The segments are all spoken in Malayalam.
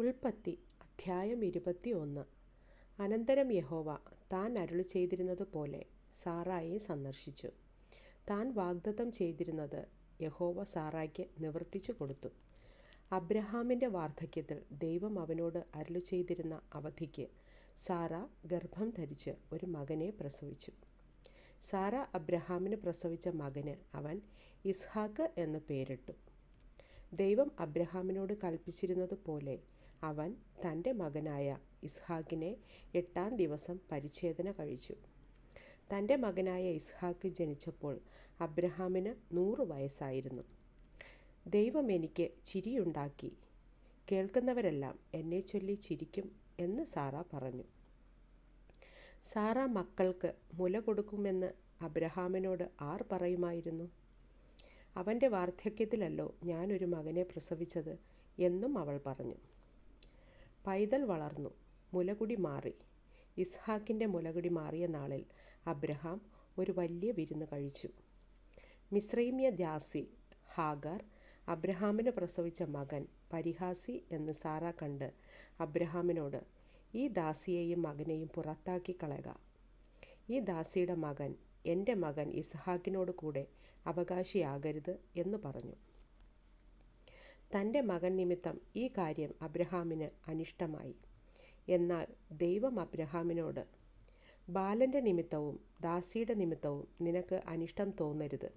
ഉൽപ്പത്തി അധ്യായം ഇരുപത്തി ഒന്ന് അനന്തരം യഹോവ താൻ അരുളി ചെയ്തിരുന്നതുപോലെ സാറായെ സന്ദർശിച്ചു. താൻ വാഗ്ദത്തം ചെയ്തിരുന്നത് യഹോവ സാറായ്ക്ക് നിവർത്തിച്ചു കൊടുത്തു. അബ്രഹാമിന്റെ വാർദ്ധക്യത്തിൽ ദൈവം അവനോട് അരുളി ചെയ്തിരുന്ന അവധിക്ക് സാറ ഗർഭം ധരിച്ച് ഒരു മകനെ പ്രസവിച്ചു. സാറ അബ്രഹാമിന് പ്രസവിച്ച മകന് അവൻ ഇസ്ഹാക്ക് എന്ന് പേരിട്ടു. ദൈവം അബ്രഹാമിനോട് കൽപ്പിച്ചിരുന്നതുപോലെ അവൻ തന്റെ മകനായ ഇസ്ഹാക്കിനെ എട്ടാം ദിവസം പരിച്ഛേദന കഴിച്ചു. തന്റെ മകനായ ഇസ്ഹാക്ക് ജനിച്ചപ്പോൾ അബ്രഹാമിന് നൂറ് വയസ്സായിരുന്നു. ദൈവം എനിക്ക് ചിരിയുണ്ടാക്കി. കേൾക്കുന്നവരെല്ലാം എന്നെ ചൊല്ലി ചിരിക്കും എന്ന് സാറ പറഞ്ഞു. സാറ മക്കൾക്ക് മുല കൊടുക്കുമെന്ന് അബ്രഹാമിനോട് ആർ പറയുമായിരുന്നു? അവന്റെ വാർദ്ധക്യത്തിലല്ലോ ഞാനൊരു മകനെ പ്രസവിച്ചത് എന്നും അവൾ പറഞ്ഞു. പൈതൽ വളർന്നു. മുലകുടി മാറി. ഇസ്ഹാക്കിന്റെ മുലകുടി മാറിയ നാളിൽ അബ്രഹാം ഒരു വലിയ വിരുന്ന് കഴിച്ചു. മിശ്രൈമ്യ ദ്യാസി ഹാഗർ അബ്രഹാമിന് പ്രസവിച്ച മകൻ പരിഹാസി എന്ന് സാറ കണ്ട് അബ്രഹാമിനോട് ഈ ദാസിയെയും മകനെയും പുറത്താക്കി കളയുക. ഈ ദാസിയുടെ മകൻ എന്റെ മകൻ ഇസ്ഹാക്കിനോട് കൂടെ അവകാശിയാകരുത് എന്ന് പറഞ്ഞു. തന്റെ മകൻ നിമിത്തം ഈ കാര്യം അബ്രഹാമിന് അനിഷ്ടമായി. എന്നാൽ ദൈവം അബ്രഹാമിനോട് ബാലന്റെ നിമിത്തവും ദാസിയുടെ നിമിത്തവും നിനക്ക് അനിഷ്ടം തോന്നരുത്.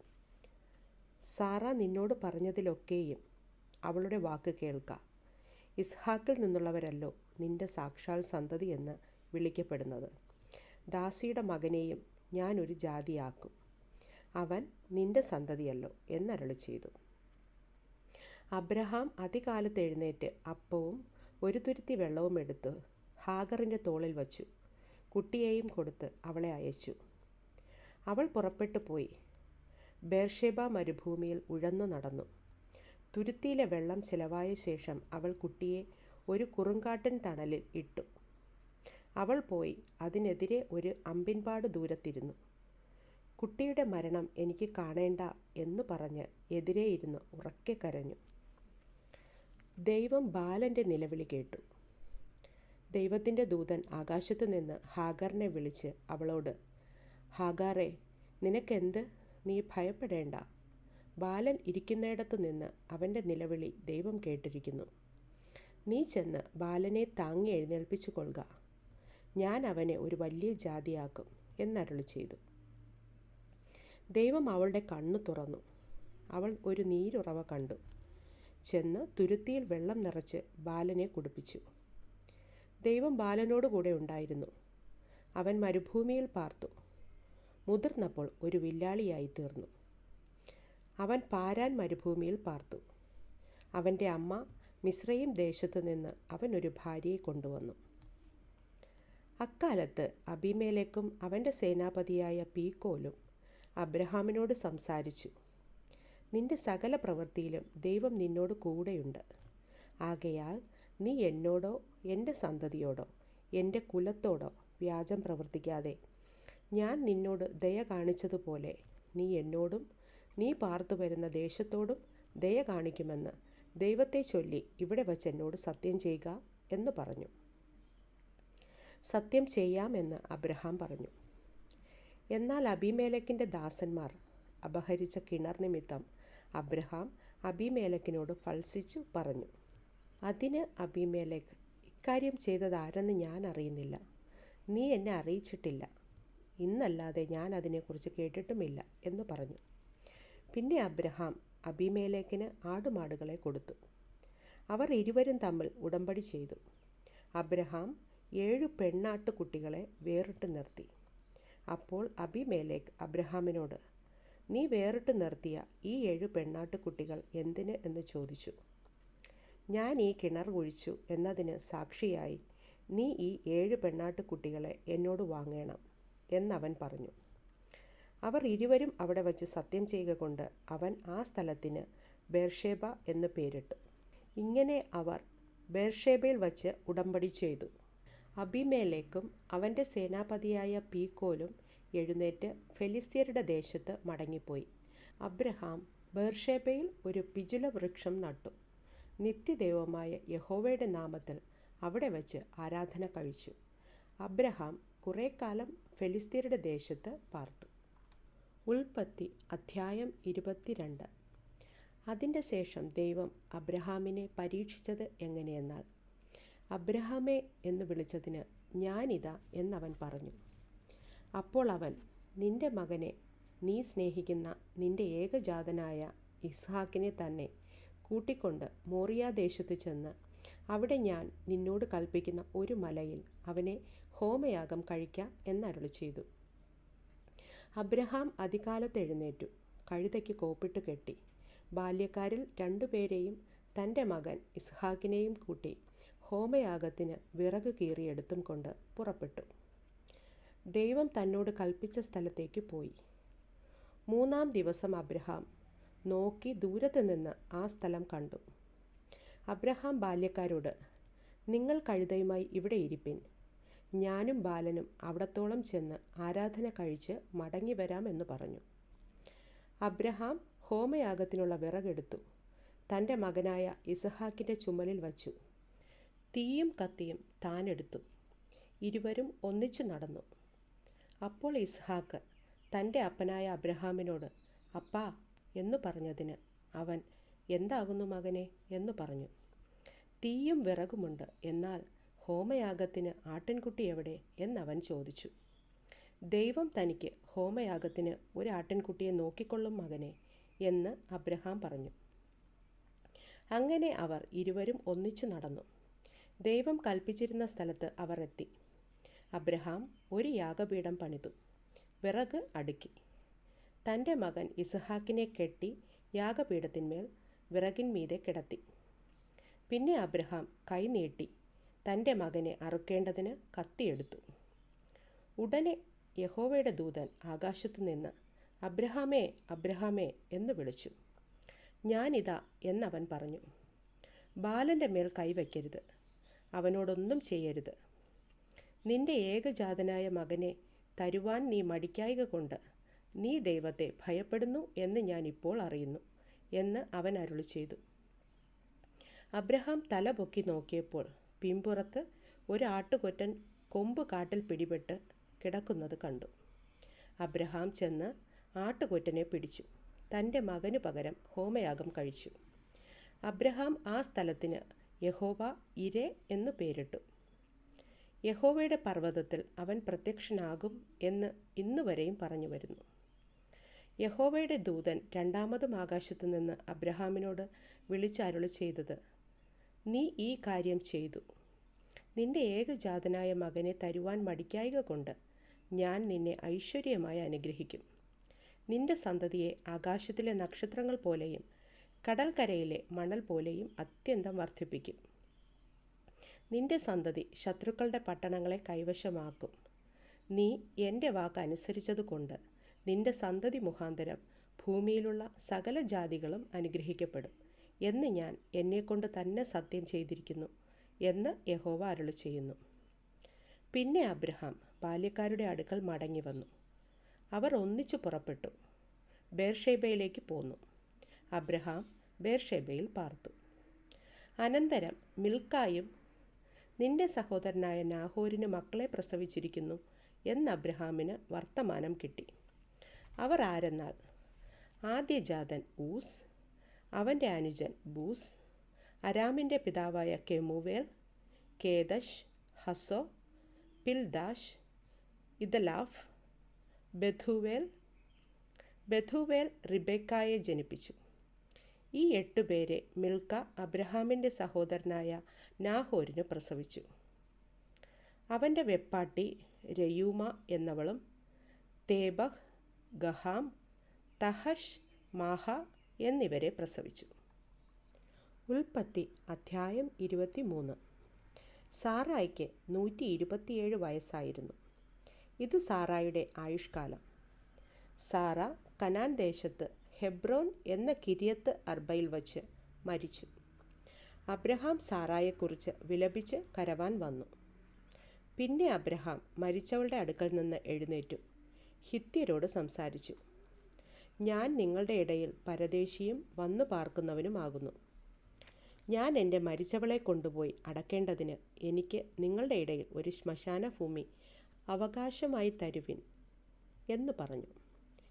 സാറ നിന്നോട് പറഞ്ഞതിലൊക്കെയും അവളുടെ വാക്ക് കേൾക്ക. ഇസ്ഹാക്കിൽ നിന്നുള്ളവരല്ലോ നിന്റെ സാക്ഷാൽ സന്തതി എന്ന് വിളിക്കപ്പെടുന്നത്. ദാസിയുടെ മകനെയും ഞാനൊരു ജാതിയാക്കും. അവൻ നിന്റെ സന്തതിയല്ലോ എന്നരളി ചെയ്തു അബ്രഹാം അതികാലത്ത് എഴുന്നേറ്റ് അപ്പവും ഒരു തുരുത്തി വെള്ളവും എടുത്ത് ഹാഗറിന്റെ തോളിൽ വച്ചു. കുട്ടിയെയും കൊടുത്ത് അവളെ അയച്ചു. അവൾ പുറപ്പെട്ടു പോയി. ബേർഷേബ മരുഭൂമിയിൽ ഉഴന്നു നടന്നു. തുരുത്തിയിലെ വെള്ളം ചിലവായ ശേഷം അവൾ കുട്ടിയെ ഒരു കുറുങ്കാട്ടൻ തണലിൽ ഇട്ടു. അവൾ പോയി അതിനെതിരെ ഒരു അമ്പിൻപാട് ദൂരത്തിരുന്നു. കുട്ടിയുടെ മരണം എനിക്ക് കാണേണ്ട എന്ന് പറഞ്ഞ് എതിരെ ഇരുന്ന് ഉറക്കെ കരഞ്ഞു. ദൈവം ബാലന്റെ നിലവിളി കേട്ടു. ദൈവത്തിന്റെ ദൂതൻ ആകാശത്തു നിന്ന് ഹാഗറിനെ വിളിച്ച് അവളോട് ഹാഗാറെ നിനക്കെന്ത്? നീ ഭയപ്പെടേണ്ട. ബാലൻ ഇരിക്കുന്നിടത്തു നിന്ന് അവന്റെ നിലവിളി ദൈവം കേട്ടിരിക്കുന്നു. നീ ചെന്ന് ബാലനെ താങ്ങി എഴുന്നേൽപ്പിച്ചു കൊള്ളുക ഞാൻ അവനെ ഒരു വലിയ ജാതിയാക്കും എന്നരുളി ചെയ്തു. ദൈവം അവളുടെ കണ്ണു തുറന്നു. അവൾ ഒരു നീരുറവ കണ്ടു. ചെന്ന് തുരുത്തിയിൽ വെള്ളം നിറച്ച് ബാലനെ കുടിപ്പിച്ചു. ദൈവം ബാലനോട് കൂടെ ഉണ്ടായിരുന്നു. അവൻ മരുഭൂമിയിൽ പാർത്തു. മുതിർന്നപ്പോൾ ഒരു വില്ലാളിയായി തീർന്നു. അവൻ പാരാൻ മരുഭൂമിയിൽ പാർത്തു. അവന്റെ അമ്മ മിശ്രയും ദേശത്തു നിന്ന് അവൻ ഒരു ഭാര്യയെ കൊണ്ടുവന്നു. അക്കാലത്ത് അബിമേലേക്കും അവന്റെ സേനാപതിയായ പീക്കോലും അബ്രഹാമിനോട് സംസാരിച്ചു. നിന്റെ സകല പ്രവൃത്തിയിലും ദൈവം നിന്നോട് കൂടെയുണ്ട്. ആകയാൽ നീ എന്നോടോ എന്റെ സന്തതിയോടോ എന്റെ കുലത്തോടോ വ്യാജം പ്രവർത്തിക്കാതെ ഞാൻ നിന്നോട് ദയ കാണിച്ചതുപോലെ നീ എന്നോടും നീ പാർത്തു വരുന്ന ദേശത്തോടും ദയ കാണിക്കുമെന്ന് ദൈവത്തെ ചൊല്ലി ഇവിടെ വച്ച് എന്നോട് സത്യം ചെയ്യുക എന്ന് പറഞ്ഞു. സത്യം ചെയ്യാമെന്ന് അബ്രഹാം പറഞ്ഞു. എന്നാൽ അബിമേലക്കിന്റെ ദാസന്മാർ അപഹരിച്ച കിണർ നിമിത്തം അബ്രഹാം അബിമേലക്കിനോട് ഫൾസിച്ചു പറഞ്ഞു അതിന് അഭിമേലക് ഇക്കാര്യം ചെയ്തതാരെന്ന് ഞാൻ അറിയുന്നില്ല. നീ എന്നെ അറിയിച്ചിട്ടില്ല. ഇന്നല്ലാതെ ഞാൻ അതിനെക്കുറിച്ച് കേട്ടിട്ടുമില്ല എന്ന് പറഞ്ഞു. പിന്നെ അബ്രഹാം അബിമേലേക്കിന് ആടുമാടുകളെ കൊടുത്തു. അവർ ഇരുവരും തമ്മിൽ ഉടമ്പടി ചെയ്തു. അബ്രഹാം ഏഴു പെണ്ണാട്ടുകുട്ടികളെ വേറിട്ട് നിർത്തി. അപ്പോൾ അബിമേലേക്ക് അബ്രഹാമിനോട് നീ വേറിട്ട് നിർത്തിയ ഈ ഏഴു പെണ്ണാട്ടുകുട്ടികൾ എന്തിന് എന്ന് ചോദിച്ചു. ഞാൻ ഈ കിണർ കുഴിച്ചു എന്നതിന് സാക്ഷിയായി നീ ഈ ഏഴ് പെണ്ണാട്ടുകുട്ടികളെ എന്നോട് വാങ്ങണം എന്നവൻ പറഞ്ഞു. അവർ ഇരുവരും അവിടെ വച്ച് സത്യം ചെയ്യുക കൊണ്ട് അവൻ ആ സ്ഥലത്തിന് ബേർഷേബ എന്ന് പേരിട്ടു. ഇങ്ങനെ അവർ ബേർഷേബയിൽ വച്ച് ഉടമ്പടി ചെയ്തു. അബിമേലേക്കും അവന്റെ സേനാപതിയായ പീക്കോലും എഴുന്നേറ്റ് ഫെലിസ്തീയരുടെ ദേശത്ത് മടങ്ങിപ്പോയി. അബ്രഹാം ബേർഷേബയിൽ ഒരു പിജുല വൃക്ഷം നട്ടു. നിത്യദൈവമായ യഹോവയുടെ നാമത്തിൽ അവിടെ വച്ച് ആരാധന കഴിച്ചു. അബ്രഹാം കുറേ കാലം ഫെലിസ്തീരുടെ ദേശത്ത് പാർത്തു. ഉൽപ്പത്തി അധ്യായം ഇരുപത്തിരണ്ട്. അതിന്റെ ശേഷം ദൈവം അബ്രഹാമിനെ പരീക്ഷിച്ചത് എങ്ങനെയെന്നാൽ അബ്രഹാമേ എന്ന് വിളിച്ചതിന് ഞാനിതാ എന്നവൻ പറഞ്ഞു. അപ്പോൾ അവൻ നിന്റെ മകനെ നീ സ്നേഹിക്കുന്ന നിന്റെ ഏകജാതനായ ഇസ്ഹാക്കിനെ തന്നെ കൂട്ടിക്കൊണ്ട് മോറിയാദേശത്ത് ചെന്ന് അവിടെ ഞാൻ നിന്നോട് കൽപ്പിക്കുന്ന ഒരു മലയിൽ അവനെ ഹോമയാഗം കഴിക്കാം എന്നരുളി ചെയ്തു. അബ്രഹാം അതികാലത്ത് എഴുന്നേറ്റു. കഴുതയ്ക്ക് കോപ്പിട്ട് കെട്ടി. ബാല്യക്കാരിൽ രണ്ടുപേരെയും തന്റെ മകൻ ഇസ്ഹാക്കിനെയും കൂട്ടി ഹോമയാഗത്തിന് വിറക് കീറിയെടുത്തും കൊണ്ട് പുറപ്പെട്ടു. ദൈവം തന്നോട് കൽപ്പിച്ച സ്ഥലത്തേക്ക് പോയി. മൂന്നാം ദിവസം അബ്രഹാം നോക്കി ദൂരത്ത് നിന്ന് ആ സ്ഥലം കണ്ടു. അബ്രഹാം ബാല്യക്കാരോട് നിങ്ങൾ കഴുതയുമായി ഇവിടെ ഇരിപ്പിൻ. ഞാനും ബാലനും അവിടത്തോളം ചെന്ന് ആരാധന കഴിച്ച് മടങ്ങി വരാമെന്ന് പറഞ്ഞു. അബ്രഹാം ഹോമയാഗത്തിനുള്ള വിറകെടുത്തു. തന്റെ മകനായ ഇസഹാക്കിന്റെ ചുമലിൽ വച്ചു. തീയും കത്തിയും താനെടുത്തു ഇരുവരും ഒന്നിച്ചു നടന്നു. അപ്പോൾ ഇസ്ഹാക്ക് തന്റെ അപ്പനായ അബ്രഹാമിനോട് അപ്പാ എന്നു പറഞ്ഞതിന് അവൻ എന്താകുന്നു മകനെ? എന്ന് പറഞ്ഞു. തീയും വിറകുമുണ്ട് എന്നാൽ ഹോമയാഗത്തിന് ആട്ടിൻകുട്ടി എവിടെ? എന്നവൻ ചോദിച്ചു. ദൈവം തനിക്ക് ഹോമയാഗത്തിന് ഒരു ആട്ടിൻകുട്ടിയെ നോക്കിക്കൊള്ളും മകനെ എന്ന് അബ്രഹാം പറഞ്ഞു. അങ്ങനെ അവർ ഇരുവരും ഒന്നിച്ചു നടന്നു. ദൈവം കൽപ്പിച്ചിരുന്ന സ്ഥലത്ത് അവർ എത്തി. അബ്രഹാം ഒരു യാഗപീഠം പണിതു. വിറക് അടുക്കി. തന്റെ മകൻ ഇസഹാക്കിനെ കെട്ടി യാഗപീഠത്തിന്മേൽ വിറകിന്മീതെ കിടത്തി. പിന്നെ അബ്രഹാം കൈനീട്ടി തന്റെ മകനെ അറുക്കേണ്ടതിന് കത്തിയെടുത്തു. ഉടനെ യഹോവയുടെ ദൂതൻ ആകാശത്തു നിന്ന് അബ്രഹാമേ അബ്രഹാമേ എന്ന് വിളിച്ചു. ഞാനിതാ എന്നവൻ പറഞ്ഞു. ബാലന്റെ മേൽ കൈവയ്ക്കരുത്. അവനോടൊന്നും ചെയ്യരുത്. നിന്റെ ഏകജാതനായ മകനെ തരുവാൻ നീ മടിക്കായിക കൊണ്ട് നീ ദൈവത്തെ ഭയപ്പെടുന്നു എന്ന് ഞാൻ ഇപ്പോൾ അറിയുന്നു എന്ന് അവൻ അരുളി ചെയ്തു. അബ്രഹാം തല പൊക്കി നോക്കിയപ്പോൾ പിമ്പുറത്ത് ഒരു ആട്ടുകൊറ്റൻ കൊമ്പ് കാട്ടിൽ പിടിപെട്ട് കിടക്കുന്നത് കണ്ടു. അബ്രഹാം ചെന്ന് ആട്ടുകൊറ്റനെ പിടിച്ചു. തന്റെ മകനു പകരം ഹോമയാഗം കഴിച്ചു. അബ്രഹാം ആ സ്ഥലത്തിന് യഹോവ ഇരേ എന്നു പേരിട്ടു. യഹോവയുടെ പർവതത്തിൽ അവൻ പ്രത്യക്ഷനാകും എന്ന് ഇന്നുവരെയും പറഞ്ഞു വരുന്നു. യഹോവയുടെ ദൂതൻ രണ്ടാമതും ആകാശത്തു നിന്ന് അബ്രഹാമിനോട് വിളിച്ചരുളി ചെയ്തത് നീ ഈ കാര്യം ചെയ്തു. നിന്റെ ഏകജാതനായ മകനെ തരുവാൻ മടിക്കായിക കൊണ്ട് ഞാൻ നിന്നെ ഐശ്വര്യമായി അനുഗ്രഹിക്കും. നിന്റെ സന്തതിയെ ആകാശത്തിലെ നക്ഷത്രങ്ങൾ പോലെയും കടൽക്കരയിലെ മണൽ പോലെയും അത്യന്തം വർദ്ധിപ്പിക്കും. നിന്റെ സന്തതി ശത്രുക്കളുടെ പട്ടണങ്ങളെ കൈവശമാക്കും. നീ എന്റെ വാക്ക് അനുസരിച്ചതുകൊണ്ട് നിന്റെ സന്തതി മുഖാന്തരം ഭൂമിയിലുള്ള സകല ജാതികളും അനുഗ്രഹിക്കപ്പെടും എന്ന് ഞാൻ എന്നെക്കൊണ്ട് തന്നെ സത്യം ചെയ്തിരിക്കുന്നു എന്ന് യഹോവ അരുളി ചെയ്യുന്നു. പിന്നെ അബ്രഹാം ബാല്യക്കാരുടെ അടുക്കൽ മടങ്ങി വന്നു. അവർ ഒന്നിച്ചു പുറപ്പെട്ടു. ബേർഷേബയിലേക്ക് പോന്നു. അബ്രഹാം ബേർഷേബയിൽ പാർത്തു. അനന്തരം മിൽക്കായും നിന്റെ സഹോദരനായ നാഹോരിന് മക്കളെ പ്രസവിച്ചിരിക്കുന്നു എന്ന് അബ്രഹാമിന് വർത്തമാനം കിട്ടി. അവർ ആരെന്നാൽ? ആദ്യജാതൻ ഊസ് അവന്റെ അനുജൻ ബൂസ് അരാമിന്റെ പിതാവായ കെമുവേൽ കേദഷ് ഹസോ പിൽദാഷ് ഇദലാഫ് ബഥുവേൽ ബഥുവേൽ റിബേക്കായെ ജനിപ്പിച്ചു. ഈ എട്ടുപേരെ മിൽക്ക അബ്രഹാമിന്റെ സഹോദരനായ നാഹോരിന് പ്രസവിച്ചു. അവന്റെ വെപ്പാട്ടി രയൂമ എന്നവളും തേബഹ് ഗഹാം തഹഷ് മാഹ എന്നിവരെ പ്രസവിച്ചു. ഉൽപ്പത്തി അധ്യായം ഇരുപത്തി മൂന്ന് സാറായിക്ക് നൂറ്റി ഇരുപത്തിയേഴ് വയസ്സായിരുന്നു. ഇത് സാറായുടെ ആയുഷ്കാലം. സാറ കനാൻ ദേശത്ത് ഹെബ്രോൻ എന്ന കിരിയത്ത് അർബയിൽ വച്ച് മരിച്ചു. അബ്രഹാം സാറായെക്കുറിച്ച് വിലപിച്ച് കരവാൻ വന്നു. പിന്നെ അബ്രഹാം മരിച്ചവളുടെ അടുക്കൽ നിന്ന് എഴുന്നേറ്റു. ഹിത്യരോട് സംസാരിച്ചു. ഞാൻ നിങ്ങളുടെ ഇടയിൽ പരദേശിയും വന്നു പാർക്കുന്നവനുമാകുന്നു. ഞാൻ എന്റെ മരിച്ചവളെ കൊണ്ടുപോയി അടക്കേണ്ടതിന് എനിക്ക് നിങ്ങളുടെ ഇടയിൽ ഒരു ശ്മശാന ഭൂമി അവകാശമായി തരുവിൻ എന്ന് പറഞ്ഞു.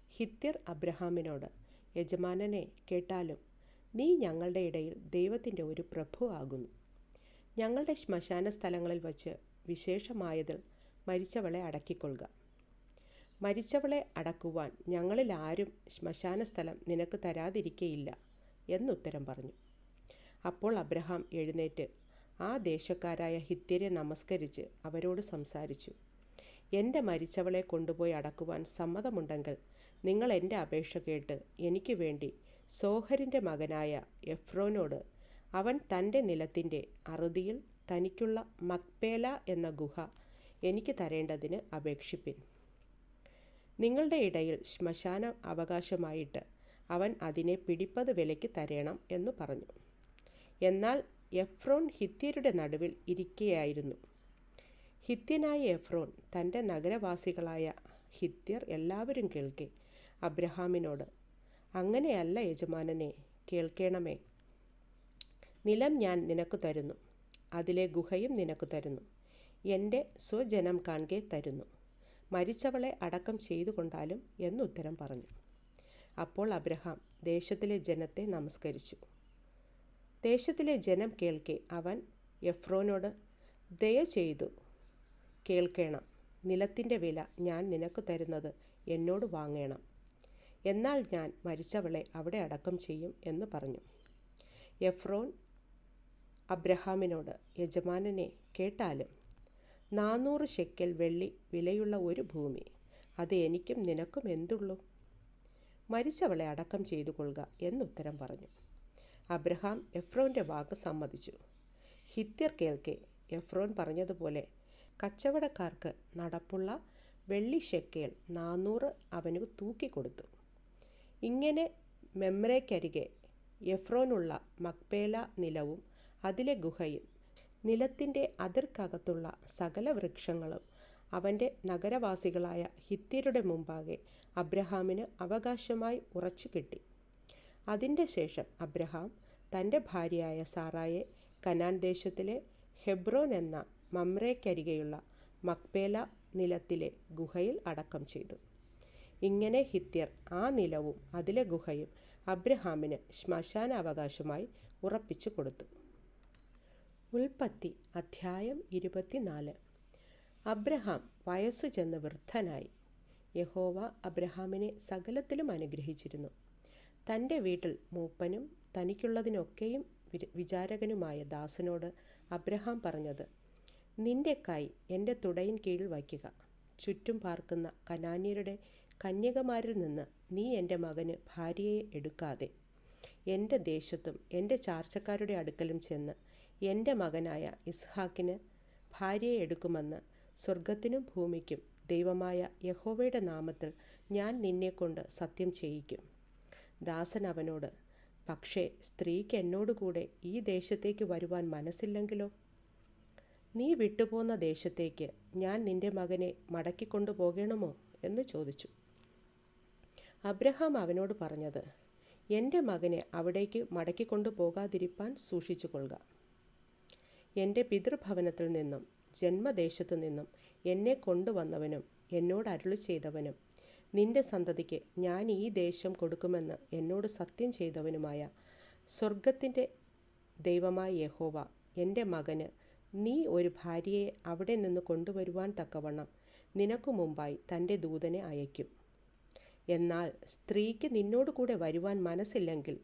ഹിത്യർ അബ്രഹാമിനോട് യജമാനനെ കേട്ടാലും നീ ഞങ്ങളുടെ ഇടയിൽ ദൈവത്തിന്റെ ഒരു പ്രഭു ആകുന്നു. ഞങ്ങളുടെ ശ്മശാന സ്ഥലങ്ങളിൽ വച്ച് വിശേഷമായതിൽ മരിച്ചവളെ അടക്കിക്കൊള്ളുക. മരിച്ചവളെ അടക്കുവാൻ ഞങ്ങളിൽ ആരും ശ്മശാന സ്ഥലം നിനക്ക് തരാതിരിക്കയില്ല എന്നുത്തരം പറഞ്ഞു. അപ്പോൾ അബ്രഹാം എഴുന്നേറ്റ് ആ ദേശക്കാരായ ഹിത്യരെ നമസ്കരിച്ച് അവരോട് സംസാരിച്ചു. എന്റെ മരിച്ചവളെ കൊണ്ടുപോയി അടക്കുവാൻ സമ്മതമുണ്ടെങ്കിൽ നിങ്ങൾ എന്റെ അപേക്ഷ കേട്ട് എനിക്ക് വേണ്ടി സോഹരിന്റെ മകനായ എഫ്രോനോട് അവൻ തന്റെ നിലത്തിന്റെ അറുതിയിൽ തനിക്കുള്ള മക്പേല എന്ന ഗുഹ എനിക്ക് തരേണ്ടതിന് അപേക്ഷിപ്പിൻ. നിങ്ങളുടെ ഇടയിൽ ശ്മശാന അവകാശമായിട്ട് അവൻ അതിനെ പിടിപ്പത് വിലയ്ക്ക് തരണം എന്ന് പറഞ്ഞു. എന്നാൽ എഫ്രോൻ ഹിത്യരുടെ നടുവിൽ ഇരിക്കുകയായിരുന്നു ഹിത്യനായ എഫ്രോൻ തന്റെ നഗരവാസികളായ ഹിത്യർ എല്ലാവരും കേൾക്കെ അബ്രഹാമിനോട് അങ്ങനെയല്ല യജമാനനെ കേൾക്കണമേ. നിലം ഞാൻ നിനക്ക് തരുന്നു അതിലെ ഗുഹയും നിനക്ക് തരുന്നു എന്റെ സ്വജനം കാണെ തരുന്നു മരിച്ചവളെ അടക്കം ചെയ്തു കൊണ്ടാലും എന്നുത്തരം പറഞ്ഞു. അപ്പോൾ അബ്രഹാം ദേശത്തിലെ ജനത്തെ നമസ്കരിച്ചു. ദേശത്തിലെ ജനം കേൾക്കെ അവൻ എഫ്രോനോട് ദയ ചെയ്തു കേൾക്കണം നിലത്തിന്റെ വില ഞാൻ നിനക്ക് തരുന്നത് എന്നോട് വാങ്ങണം. എന്നാൽ ഞാൻ മരിച്ചവളെ അവിടെ അടക്കം ചെയ്യും എന്ന് പറഞ്ഞു. എഫ്രോൻ അബ്രഹാമിനോട് യജമാനനെ കേട്ടാലും നാനൂറ് ഷെക്കൽ വെള്ളി വിലയുള്ള ഒരു ഭൂമി അത് എനിക്കും നിനക്കും എന്തുള്ളൂ? മരിച്ചവളെ അടക്കം ചെയ്തു കൊള്ളുക എന്നുത്തരം പറഞ്ഞു. അബ്രഹാം എഫ്രോന്റെ വാക്ക് സമ്മതിച്ചു. ഹിത്യർ കേൾക്കെ എഫ്രോൻ പറഞ്ഞതുപോലെ കച്ചവടക്കാർക്ക് നടപ്പുള്ള വെള്ളി ഷെക്കേൽ നാനൂറ് അവന് തൂക്കിക്കൊടുത്തു. ഇങ്ങനെ മെമ്രയ്ക്കരികെ എഫ്രോനുള്ള മക്പേല നിലവും അതിലെ ഗുഹയും നിലത്തിന്റെ അതിർക്കകത്തുള്ള സകല വൃക്ഷങ്ങളും അവന്റെ നഗരവാസികളായ ഹിത്യരുടെ മുമ്പാകെ അബ്രഹാമിന് അവകാശമായി ഉറച്ചു കിട്ടി. അതിന്റെ ശേഷം അബ്രഹാം തന്റെ ഭാര്യയായ സാറായെ കനാൻ ദേശത്തിലെ ഹെബ്രോൻ എന്ന മമ്രയ്ക്കരികെയുള്ള മക്പേല നിലത്തിലെ ഗുഹയിൽ അടക്കം ചെയ്തു. ഇങ്ങനെ ഹിത്യർ ആ നിലവും അതിലെ ഗുഹയും അബ്രഹാമിന് ശ്മശാന അവകാശമായി ഉറപ്പിച്ചു കൊടുത്തു. ഉൽപ്പത്തി അധ്യായം ഇരുപത്തിനാല്. അബ്രഹാം വയസ്സു ചെന്ന് വൃദ്ധനായി. യഹോവ അബ്രഹാമിനെ സകലത്തിലും അനുഗ്രഹിച്ചിരുന്നു. തന്റെ വീട്ടിൽ മൂപ്പനും തനിക്കുള്ളതിനൊക്കെയും വിചാരകനുമായ ദാസനോട് അബ്രഹാം പറഞ്ഞത് നിന്റെ കൈ എന്റെ തുടയിൻ കീഴിൽ വയ്ക്കുക. ചുറ്റും പാർക്കുന്ന കനാന്യരുടെ കന്യകമാരിൽ നിന്ന് നീ എന്റെ മകന് ഭാര്യയെ എടുക്കാതെ എന്റെ ദേശത്തും എന്റെ ചാർച്ചക്കാരുടെ അടുക്കലും ചെന്ന് എന്റെ മകനായ ഇസ്ഹാക്കിന് ഭാര്യയെ എടുക്കുമെന്ന് സ്വർഗത്തിനും ഭൂമിക്കും ദൈവമായ യഹോവയുടെ നാമത്തിൽ ഞാൻ നിന്നെക്കൊണ്ട് സത്യം ചെയ്യിക്കും. ദാസൻ അവനോട് പക്ഷേ സ്ത്രീക്ക് എന്നോടുകൂടെ ഈ ദേശത്തേക്ക് വരുവാൻ മനസ്സില്ലെങ്കിലോ? നീ വിട്ടുപോന്ന ദേശത്തേക്ക് ഞാൻ നിന്റെ മകനെ മടക്കിക്കൊണ്ടു പോകണമോ എന്ന് ചോദിച്ചു. അബ്രഹാം അവനോട് പറഞ്ഞത് എന്റെ മകനെ അവിടേക്ക് മടക്കിക്കൊണ്ടു പോകാതിരിപ്പാൻ സൂക്ഷിച്ചു കൊള്ളുക എന്റെ പിതൃഭവനത്തിൽ നിന്നും ജന്മദേശത്തു നിന്നും എന്നെ കൊണ്ടുവന്നവനും എന്നോട് അരുളി ചെയ്തവനും നിന്റെ സന്തതിക്ക് ഞാൻ ഈ ദേശം കൊടുക്കുമെന്ന് എന്നോട് സത്യം ചെയ്തവനുമായ സ്വർഗത്തിന്റെ ദൈവമായ യഹോവ എന്റെ മകന് നീ ഒരു ഭാര്യയെ അവിടെ നിന്ന് കൊണ്ടുവരുവാൻ തക്കവണ്ണം നിനക്കു മുമ്പായി തന്റെ ദൂതനെ അയക്കും എന്നാൽ സ്ത്രീക്ക് നിന്നോട് കൂടെ വരുവാൻ മനസ്സില്ലെങ്കിൽ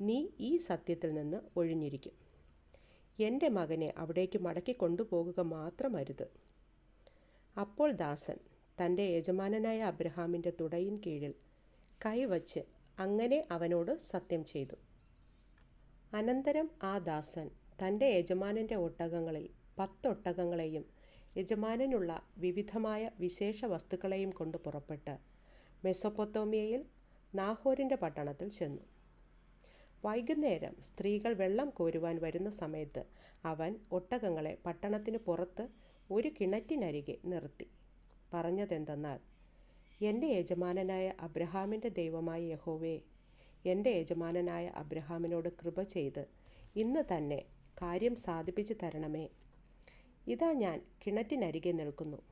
നീ ഈ സത്യത്തിൽ നിന്ന് ഒഴിഞ്ഞിരിക്കും. എന്റെ മകനെ അവിടേക്ക് മടക്കി കൊണ്ടുപോകുക മാത്രമരുത്. അപ്പോൾ ദാസൻ തന്റെ യജമാനനായ അബ്രഹാമിന്റെ തുടയിൻ കീഴിൽ കൈവച്ച് അങ്ങനെ അവനോട് സത്യം ചെയ്തു. അനന്തരം ആ ദാസൻ തന്റെ യജമാനന്റെ ഒട്ടകങ്ങളിൽ പത്തൊട്ടകങ്ങളെയും യജമാനനുള്ള വിവിധമായ വിശേഷ വസ്തുക്കളെയും കൊണ്ട് പുറപ്പെട്ട് മെസ്സൊപ്പൊത്തോമിയയിൽ നാഹോരിന്റെ പട്ടണത്തിൽ ചെന്നു. വൈകുന്നേരം സ്ത്രീകൾ വെള്ളം കോരുവാൻ വരുന്ന സമയത്ത് അവൻ ഒട്ടകങ്ങളെ പട്ടണത്തിന് പുറത്ത് ഒരു കിണറ്റിനരികെ നിർത്തി. പറഞ്ഞതെന്തെന്നാൽ എന്റെ യജമാനനായ അബ്രഹാമിന്റെ ദൈവമായ യഹോവേ എന്റെ യജമാനനായ അബ്രഹാമിനോട് കൃപ ചെയ്ത് ഇന്ന് തന്നെ കാര്യം സാധിപ്പിച്ചു തരണമേ. ഇതാ ഞാൻ കിണറ്റിനരികെ നിൽക്കുന്നു.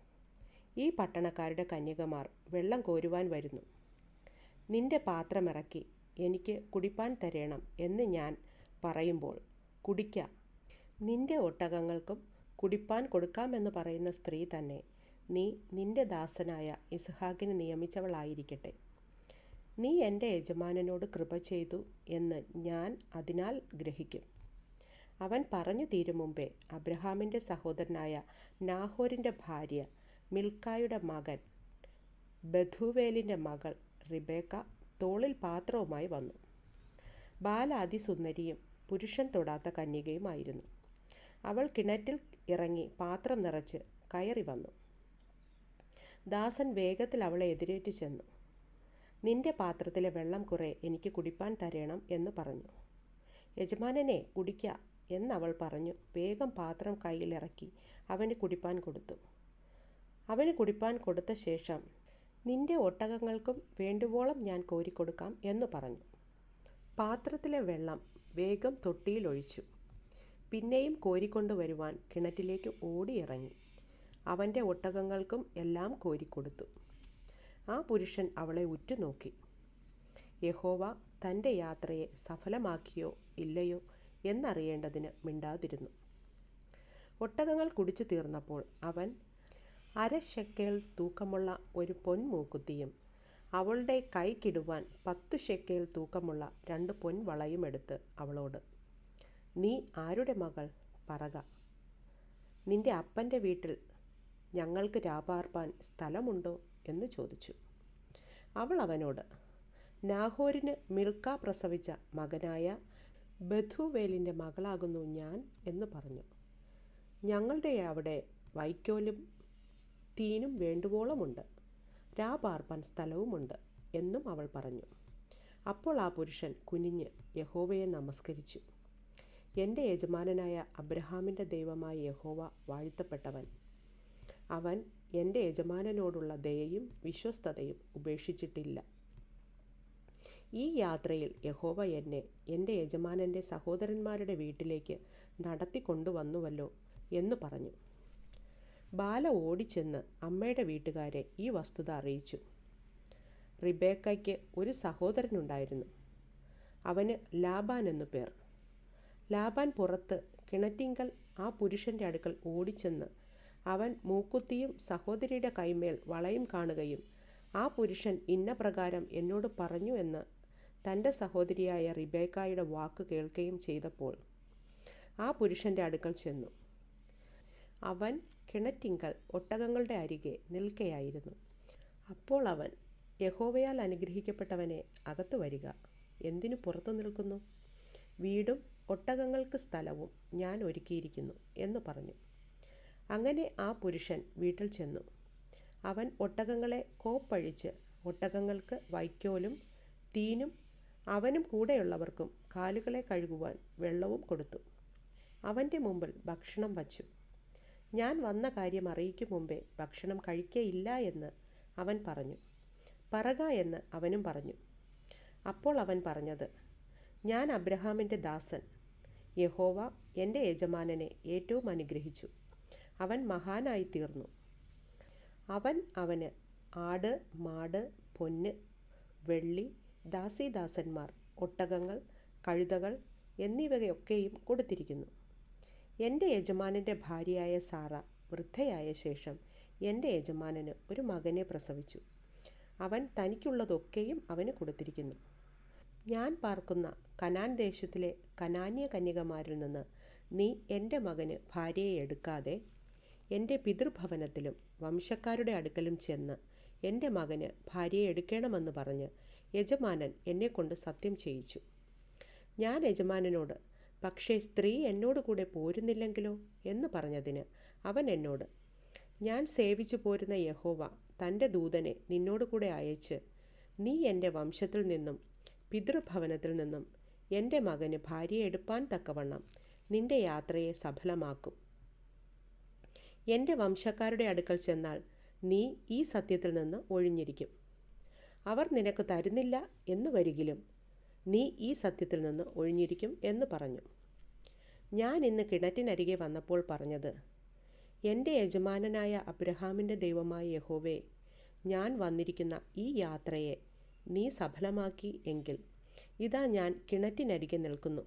ഈ പട്ടണക്കാരുടെ കന്യകമാർ വെള്ളം കോരുവാൻ വരുന്നു. നിന്റെ പാത്രമിറക്കി എനിക്ക് കുടിപ്പാൻ തരേണം എന്ന് ഞാൻ പറയുമ്പോൾ കുടിക്ക. നിന്റെ ഒട്ടകങ്ങൾക്കും കുടിപ്പാൻ കൊടുക്കാമെന്ന് പറയുന്ന സ്ത്രീ തന്നെ നീ നിന്റെ ദാസനായ ഇസ്ഹാക്കിന് നിയമിച്ചവളായിരിക്കട്ടെ. നീ എന്റെ യജമാനനോട് കൃപ ചെയ്തു എന്ന് ഞാൻ അതിനാൽ ഗ്രഹിക്കും. അവൻ പറഞ്ഞു തീരും മുമ്പേ അബ്രഹാമിന്റെ സഹോദരനായ നാഹോരിന്റെ ഭാര്യ മിൽക്കായുടെ മകൻ ബധുവേലിന്റെ മകൾ റിബേക്ക തോളിൽ പാത്രവുമായി വന്നു. ബാല അതിസുന്ദരിയും പുരുഷൻ തൊടാത്ത കന്യകയുമായിരുന്നു. അവൾ കിണറ്റിൽ ഇറങ്ങി പാത്രം നിറച്ച് കയറി വന്നു. ദാസൻ വേഗത്തിൽ അവളെ എതിരേറ്റ് ചെന്നു. നിന്റെ പാത്രത്തിലെ വെള്ളം കുറേ എനിക്ക് കുടിപ്പാൻ തരണം എന്ന് പറഞ്ഞു. യജമാനനെ കുടിക്ക എന്നവൾ പറഞ്ഞു. വേഗം പാത്രം കയ്യിലിറക്കി അവന് കുടിപ്പാൻ കൊടുത്തു. അവന് കുടിപ്പാൻ കൊടുത്ത ശേഷം നിന്റെ ഒട്ടകങ്ങൾക്കും വേണ്ടുവോളം ഞാൻ കോരിക്കൊടുക്കാം എന്ന് പറഞ്ഞു. പാത്രത്തിലെ വെള്ളം വേഗം തൊട്ടിയിലൊഴിച്ചു പിന്നെയും കോരിക്കൊണ്ടുവരുവാൻ കിണറ്റിലേക്ക് ഓടിയിറങ്ങി. അവന്റെ ഒട്ടകങ്ങൾക്കും എല്ലാം കോരിക്കൊടുത്തു. ആ പുരുഷൻ അവളെ ഉറ്റുനോക്കി. യഹോവ തന്റെ യാത്രയെ സഫലമാക്കിയോ ഇല്ലയോ എന്നറിയേണ്ടതിന് മിണ്ടാതിരുന്നു. ഒട്ടകങ്ങൾ കുടിച്ചു തീർന്നപ്പോൾ അവൻ അര തൂക്കമുള്ള ഒരു പൊൻമൂക്കുത്തിയും അവളുടെ കൈക്കിടുവാൻ പത്തു ഷെക്കേൽ തൂക്കമുള്ള രണ്ട് പൊൻവളയും എടുത്ത് അവളോട് നീ ആരുടെ മകൾ? പറക. നിന്റെ അപ്പന്റെ വീട്ടിൽ ഞങ്ങൾക്ക് രാപാർപ്പാൻ സ്ഥലമുണ്ടോ എന്ന് ചോദിച്ചു. അവൾ അവനോട് നാഹോരിന് മിൽക്ക പ്രസവിച്ച മകനായ ബഥുവേലിന്റെ മകളാകുന്നു ഞാൻ എന്ന് പറഞ്ഞു. ഞങ്ങളുടെ അവിടെ വൈക്കോലും തീനും വേണ്ടുവോളമുണ്ട്. രാപാർപ്പാൻ സ്ഥലവുമുണ്ട് എന്നും അവൾ പറഞ്ഞു. അപ്പോൾ ആ പുരുഷൻ കുനിഞ്ഞ് യഹോവയെ നമസ്കരിച്ചു. എന്റെ യജമാനനായ അബ്രഹാമിന്റെ ദൈവമായ യഹോവ വാഴ്ത്തപ്പെട്ടവൻ. അവൻ എന്റെ യജമാനനോടുള്ള ദയയും വിശ്വസ്തതയും ഉപേക്ഷിച്ചിട്ടില്ല. ഈ യാത്രയിൽ യഹോവ എന്നെ എന്റെ യജമാനന്റെ സഹോദരന്മാരുടെ വീട്ടിലേക്ക് നടത്തിക്കൊണ്ടുവന്നുവല്ലോ എന്ന് പറഞ്ഞു. ബാല ഓടിച്ചെന്ന് അമ്മയുടെ വീട്ടുകാരെ ഈ വസ്തുത അറിയിച്ചു. റിബേക്കയ്ക്ക് ഒരു സഹോദരനുണ്ടായിരുന്നു. അവന് ലാബാൻ എന്നു പേർ. ലാബാൻ പുറത്ത് കിണറ്റിങ്കൽ ആ പുരുഷന്റെ അടുക്കൽ ഓടിച്ചെന്ന് അവൻ മൂക്കുത്തിയും സഹോദരിയുടെ കൈമേൽ വളയും കാണുകയും ആ പുരുഷൻ ഇന്ന പ്രകാരം എന്നോട് പറഞ്ഞു എന്ന് തന്റെ സഹോദരിയായ റിബേക്കായുടെ വാക്ക് കേൾക്കുകയും ചെയ്തപ്പോൾ ആ പുരുഷന്റെ അടുക്കൽ ചെന്നു. അവൻ കിണറ്റിങ്കൽ ഒട്ടകങ്ങളുടെ അരികെ നിൽക്കയായിരുന്നു. അപ്പോൾ അവൻ യഹോവയാൽ അനുഗ്രഹിക്കപ്പെട്ടവനെ അകത്തു വരിക. എന്തിനു പുറത്തു നിൽക്കുന്നു? വീടും ഒട്ടകങ്ങൾക്ക് സ്ഥലവും ഞാൻ ഒരുക്കിയിരിക്കുന്നു എന്ന് പറഞ്ഞു. അങ്ങനെ ആ പുരുഷൻ വീട്ടിൽ ചെന്നു. അവൻ ഒട്ടകങ്ങളെ കോപ്പഴിച്ച് ഒട്ടകങ്ങൾക്ക് വൈക്കോലും തീനും അവനും കൂടെയുള്ളവർക്കും കാലുകളെ കഴുകുവാൻ വെള്ളവും കൊടുത്തു. അവന്റെ മുമ്പിൽ ഭക്ഷണം വച്ചു. ഞാൻ വന്ന കാര്യം അറിയിക്കും മുമ്പേ ഭക്ഷണം കഴിക്കയില്ല എന്ന് അവൻ പറഞ്ഞു. പറക എന്ന് അവനും പറഞ്ഞു. അപ്പോൾ അവൻ പറഞ്ഞത് ഞാൻ അബ്രഹാമിന്റെ ദാസൻ. യഹോവ എന്റെ യജമാനനെ ഏറ്റവും അനുഗ്രഹിച്ചു. അവൻ മഹാനായി തീർന്നു അവൻ അവന് ആട് മാട് പൊന്ന് വെള്ളി ദാസീദാസന്മാർ ഒട്ടകങ്ങൾ കഴുതകൾ എന്നിവയൊക്കെയും കൊടുത്തിരിക്കുന്നു. എന്റെ യജമാനന്റെ ഭാര്യയായ സാറ വൃദ്ധയായ ശേഷം എന്റെ യജമാനന് ഒരു മകനെ പ്രസവിച്ചു. അവൻ തനിക്കുള്ളതൊക്കെയും അവന് കൊടുത്തിരിക്കുന്നു. ഞാൻ പാർക്കുന്ന കനാൻ ദേശത്തിലെ കനാന്യ കന്യകമാരിൽ നിന്ന് നീ എന്റെ മകന് ഭാര്യയെ എടുക്കാതെ എന്റെ പിതൃഭവനത്തിലും വംശക്കാരുടെ അടുക്കലും ചെന്ന് എന്റെ മകന് ഭാര്യയെ എടുക്കണമെന്ന് പറഞ്ഞ് യജമാനൻ എന്നെക്കൊണ്ട് സത്യം ചെയ്യിച്ചു. ഞാൻ യജമാനനോട് പക്ഷേ സ്ത്രീ എന്നോട് കൂടെ പോരുന്നില്ലെങ്കിലോ എന്ന് പറഞ്ഞതിന് അവൻ എന്നോട് ഞാൻ സേവിച്ചു പോരുന്ന യഹോവ തന്റെ ദൂതനെ നിന്നോട് കൂടെ അയച്ച് നീ എന്റെ വംശത്തിൽ നിന്നും പിതൃഭവനത്തിൽ നിന്നും എന്റെ മകന് ഭാര്യയെ എടുപ്പാൻ തക്കവണ്ണം നിന്റെ യാത്രയെ സഫലമാക്കും. എന്റെ വംശക്കാരുടെ അടുക്കൽ ചെന്നാൽ നീ ഈ സത്യത്തിൽ നിന്ന് ഒഴിഞ്ഞിരിക്കും. അവർ നിനക്ക് തരുന്നില്ല എന്ന് വരികിലും നീ ഈ സത്യത്തിൽ നിന്ന് ഒഴിഞ്ഞിരിക്കും എന്ന് പറഞ്ഞു. ഞാൻ ഇന്ന് കിണറ്റിനരികെ വന്നപ്പോൾ പറഞ്ഞത് എന്റെ യജമാനനായ അബ്രഹാമിന്റെ ദൈവമായ യഹോവേ ഞാൻ വന്നിരിക്കുന്ന ഈ യാത്രയെ നീ സഫലമാക്കി എങ്കിൽ ഇതാ ഞാൻ കിണറ്റിനരികെ നിൽക്കുന്നു.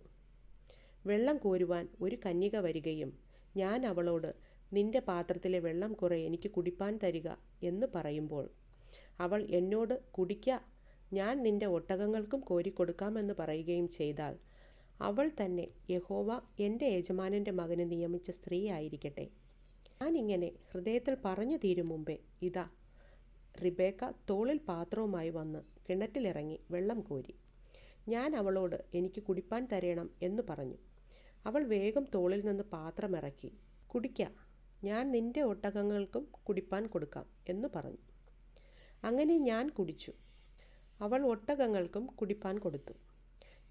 വെള്ളം കോരുവാൻ ഒരു കന്യക വരികയും ഞാൻ അവളോട് നിന്റെ പാത്രത്തിലെ വെള്ളം കുറെ എനിക്ക് കുടിപ്പാൻ തരിക എന്ന് പറയുമ്പോൾ അവൾ എന്നോട് കുടിക്ക ഞാൻ നിന്റെ ഒട്ടകങ്ങൾക്കും കോരിക്കൊടുക്കാമെന്ന് പറയുകയും ചെയ്താൽ അവൾ തന്നെ യഹോവ എന്റെ യജമാനന്റെ മകന് നിയമിച്ച സ്ത്രീ ആയിരിക്കട്ടെ. ഞാനിങ്ങനെ ഹൃദയത്തിൽ പറഞ്ഞു തീരും മുമ്പേ ഇതാ റിബേക്ക തോളിൽ പാത്രവുമായി വന്ന് കിണറ്റിലിറങ്ങി വെള്ളം കോരി. ഞാൻ അവളോട് എനിക്ക് കുടിപ്പാൻ തരണം എന്ന് പറഞ്ഞു. അവൾ വേഗം തോളിൽ നിന്ന് പാത്രമിറക്കി കുടിക്ക ഞാൻ നിന്റെ ഒട്ടകങ്ങൾക്കും കുടിപ്പാൻ കൊടുക്കാം എന്ന് പറഞ്ഞു. അങ്ങനെ ഞാൻ കുടിച്ചു. അവൾ ഒട്ടകങ്ങൾക്കും കുടിപ്പാൻ കൊടുത്തു.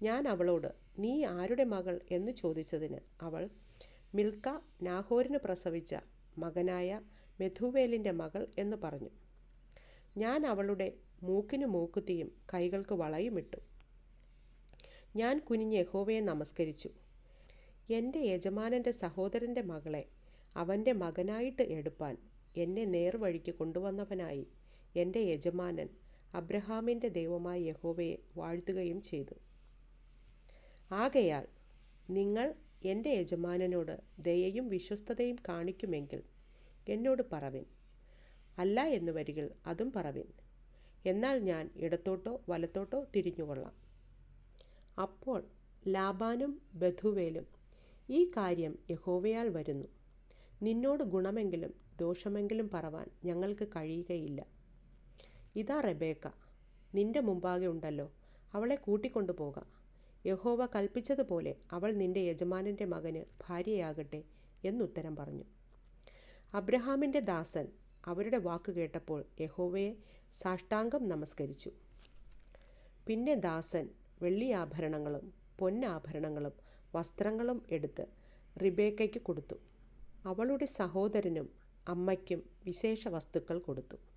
ഞാൻ അവളോട് നീ ആരുടെ മകൾ? എന്ന് ചോദിച്ചതിന് അവൾ മിൽക്ക നാഹോരിന് പ്രസവിച്ച മകനായ മെഥുവേലിന്റെ മകൾ എന്ന് പറഞ്ഞു. ഞാൻ അവളുടെ മൂക്കിന് മൂക്കുത്തിയും കൈകൾക്ക് വളയുമിട്ടു ഞാൻ കുനിഞ്ഞ് യഹോവയെ നമസ്കരിച്ചു. എന്റെ യജമാനന്റെ സഹോദരന്റെ മകളെ അവന്റെ മകനായിട്ട് എടുപ്പാൻ എന്നെ നേർവഴിക്ക് കൊണ്ടുവന്നവനായി എന്റെ യജമാനൻ അബ്രഹാമിന്റെ ദൈവമായ യഹോവയെ വാഴ്ത്തുകയും ചെയ്തു. ആകയാൽ നിങ്ങൾ എന്റെ യജമാനനോട് ദയയും വിശ്വസ്തതയും കാണിക്കുമെങ്കിൽ എന്നോട് പറവിൻ. അല്ല എന്ന് വരികിൽ അതും പറവിൻ. എന്നാൽ ഞാൻ ഇടത്തോട്ടോ വലത്തോട്ടോ തിരിഞ്ഞുകൊള്ളാം. അപ്പോൾ ലാബാനും ബധുവേലും ഈ കാര്യം യഹോവയാൽ വരുന്നു. നിന്നോട് ഗുണമെങ്കിലും ദോഷമെങ്കിലും പറവാൻ ഞങ്ങൾക്ക് കഴിയുകയില്ല. ഇതാ റെബേക്ക നിന്റെ മുമ്പാകെ ഉണ്ടല്ലോ അവളെ കൂട്ടിക്കൊണ്ടു പോകാം. യഹോവ കൽപ്പിച്ചതുപോലെ അവൾ നിന്റെ യജമാനന്റെ മകന് ഭാര്യയാകട്ടെ എന്നുത്തരം പറഞ്ഞു. അബ്രഹാമിന്റെ ദാസൻ അവരുടെ വാക്ക് കേട്ടപ്പോൾ യഹോവയെ സാഷ്ടാംഗം നമസ്കരിച്ചു. പിന്നെ ദാസൻ വെള്ളിയാഭരണങ്ങളും പൊന്നാഭരണങ്ങളും വസ്ത്രങ്ങളും എടുത്ത് റിബേക്കയ്ക്ക് കൊടുത്തു. അവളുടെ സഹോദരനും അമ്മയ്ക്കും വിശേഷ വസ്തുക്കൾ കൊടുത്തു.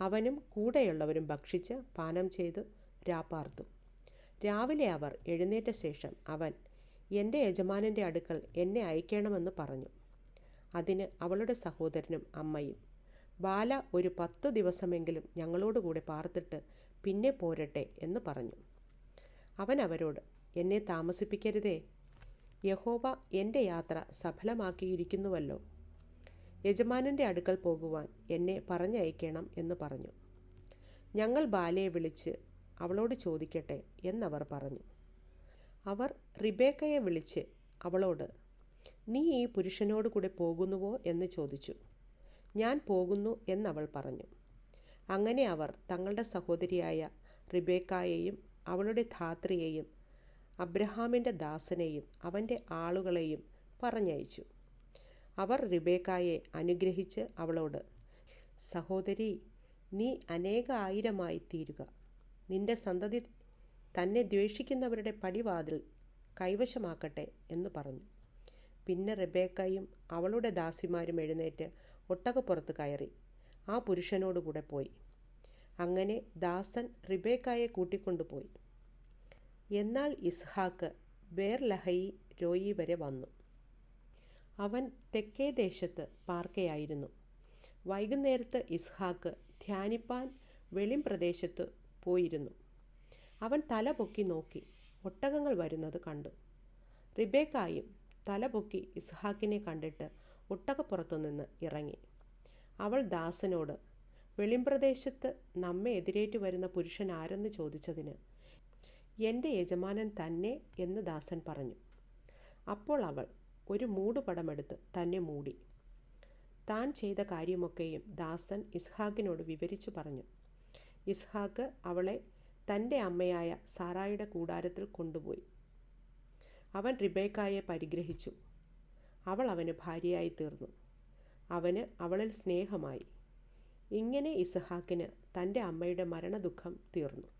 അവനും കൂടെയുള്ളവരും ഭക്ഷിച്ച് പാനം ചെയ്ത് രാപ്പാർത്തു. രാവിലെ അവർ എഴുന്നേറ്റ ശേഷം അവൻ എന്റെ യജമാനന്റെ അടുക്കൽ എന്നെ അയക്കണമെന്ന് പറഞ്ഞു. അതിന് അവളുടെ സഹോദരനും അമ്മയും ബാല ഒരു പത്തു ദിവസമെങ്കിലും ഞങ്ങളോടുകൂടെ പാർത്തിട്ട് പിന്നെ പോരട്ടെ എന്ന് പറഞ്ഞു. അവൻ അവരോട് എന്നെ താമസിപ്പിക്കരുതേ. യഹോവ എന്റെ യാത്ര സഫലമാക്കിയിരിക്കുന്നുവല്ലോ. യജമാനന്റെ അടുക്കൽ പോകുവാൻ എന്നെ പറഞ്ഞയക്കണം എന്ന് പറഞ്ഞു. ഞങ്ങൾ ബാലയെ വിളിച്ച് അവളോട് ചോദിക്കട്ടെ എന്നവർ പറഞ്ഞു. അവർ റിബേക്കയെ വിളിച്ച് അവളോട് നീ ഈ പുരുഷനോട് കൂടെ പോകുന്നുവോ? എന്ന് ചോദിച്ചു. ഞാൻ പോകുന്നു എന്നവൾ പറഞ്ഞു. അങ്ങനെ അവർ തങ്ങളുടെ സഹോദരിയായ റിബേക്കായെയും അവളുടെ ധാത്രിയെയും അബ്രഹാമിന്റെ ദാസനെയും അവന്റെ ആളുകളെയും പറഞ്ഞയച്ചു. അവർ റിബേക്കായെ അനുഗ്രഹിച്ച് അവളോട് സഹോദരി നീ അനേക ആയിരമായി തീരുക. നിന്റെ സന്തതി തന്നെ ദ്വേഷിക്കുന്നവരുടെ പടിവാതിൽ കൈവശമാക്കട്ടെ എന്ന് പറഞ്ഞു. പിന്നെ റെബേക്കയും അവളുടെ ദാസിമാരും എഴുന്നേറ്റ് ഒട്ടകപ്പുറത്ത് കയറി. ആ പുരുഷനോടുകൂടെ പോയി. അങ്ങനെ ദാസൻ റിബേക്കായെ കൂട്ടിക്കൊണ്ടുപോയി എന്നാൽ ഇസ്ഹാക്ക് ബേർലഹയി രോയി വരെ വന്നു. അവൻ തെക്കേ ദേശത്ത് പാർക്കയായിരുന്നു. വൈകുന്നേരത്ത് ഇസ്ഹാക്ക് ധ്യാനിപ്പാൻ വെളിം പ്രദേശത്ത് പോയിരുന്നു. അവൻ തല പൊക്കി നോക്കി ഒട്ടകങ്ങൾ വരുന്നത് കണ്ടു. റിബേക്കായും തല പൊക്കി ഇസ്ഹാക്കിനെ കണ്ടിട്ട് ഒട്ടകപ്പുറത്തു നിന്ന് ഇറങ്ങി. അവൾ ദാസനോട് വെളിംപ്രദേശത്ത് നമ്മെ എതിരേറ്റു വരുന്ന പുരുഷൻ ആരെന്ന് ചോദിച്ചതിന് എന്റെ യജമാനൻ തന്നെ എന്ന് ദാസൻ പറഞ്ഞു. അപ്പോൾ അവൾ ഒരു മൂടുപടമെടുത്ത് തന്നെ മൂടി. താൻ ചെയ്ത കാര്യമൊക്കെയും ദാസൻ ഇസ്ഹാക്കിനോട് വിവരിച്ചു പറഞ്ഞു. ഇസ്ഹാക്ക് അവളെ തന്റെ അമ്മയായ സാറായുടെ കൂടാരത്തിൽ കൊണ്ടുപോയി. അവൻ റിബേക്കായെ പരിഗ്രഹിച്ചു. അവൾ അവന് ഭാര്യയായി തീർന്നു. അവന് അവളിൽ സ്നേഹമായി. ഇങ്ങനെ ഇസ്ഹാക്കിന് തന്റെ അമ്മയുടെ മരണദുഃഖം തീർന്നു.